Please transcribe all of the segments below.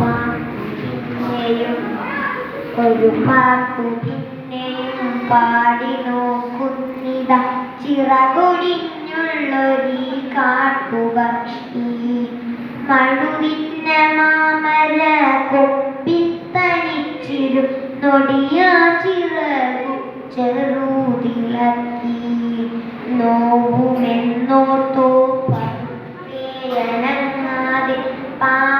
പാട്ടിനെയും ഒരു പാട്ടു പിന്നെയും പാടി നോക്കുന്നിത. ചിറകൊടിഞ്ഞുള്ളൊരീ കാട്ടുപക്ഷി മഴുവിന്ന മാമര കൊപ്പിത്തണിച്ചിരും നൊടിയ ചിറകു ചെറുതിളക്കി നോവുമെന്നോത്തോ പണങ്ങാതെ പാപം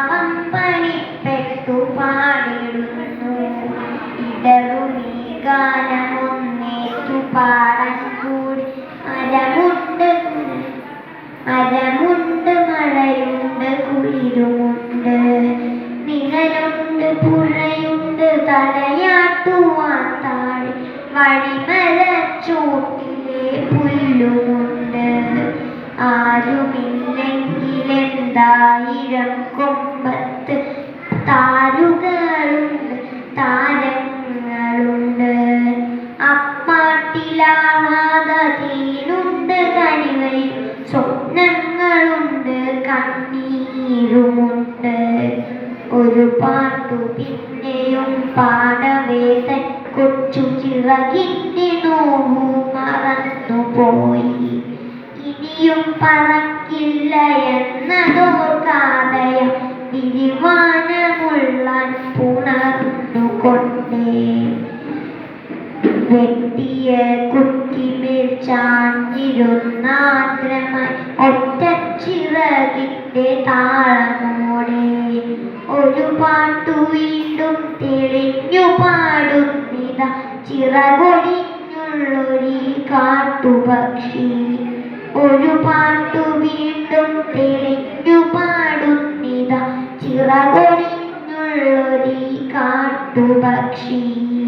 തലയാട്ടുവാൻ താഴെ വഴിമരച്ചോട്ടിലെ പുല്ലുമുണ്ട്. ആരുമില്ലെങ്കിലെന്തായിരം കൊമ്പത്ത് താരുകളുണ്ട് താരങ്ങളുണ്ട്. അപ്പാട്ടിലാവാത തീനുണ്ട് കനിവയും സ്വപ്നങ്ങളുണ്ട് കണ്ണീരുമുണ്ട് ഒരു പാട്ടു പിന്നെയും പാടവേതൻ കൊച്ചു ചിറകിന്റെ നോവു മറന്നുപോയി ഇനിയും പറക്കില്ല എന്നതോർക്കാതയ പുണർന്നു പുണർന്നുകൊണ്ടേ. വെട്ടിയ കുത്തിമേൽ ചാഞ്ഞിരുന്നാദ്രമായി ഒറ്റ ചിറകിന്റെ ഒരു പാട്ടു വീണ്ടും തെളിഞ്ഞു പാടുന്നിത. ചിറകൊടിഞ്ഞുള്ളൊരി കാട്ടുപക്ഷി. ഒരു പാട്ടു വീണ്ടും തെളിഞ്ഞു പാടുന്നിത. ചിറകൊടിഞ്ഞുള്ളൊരി കാട്ടുപക്ഷി.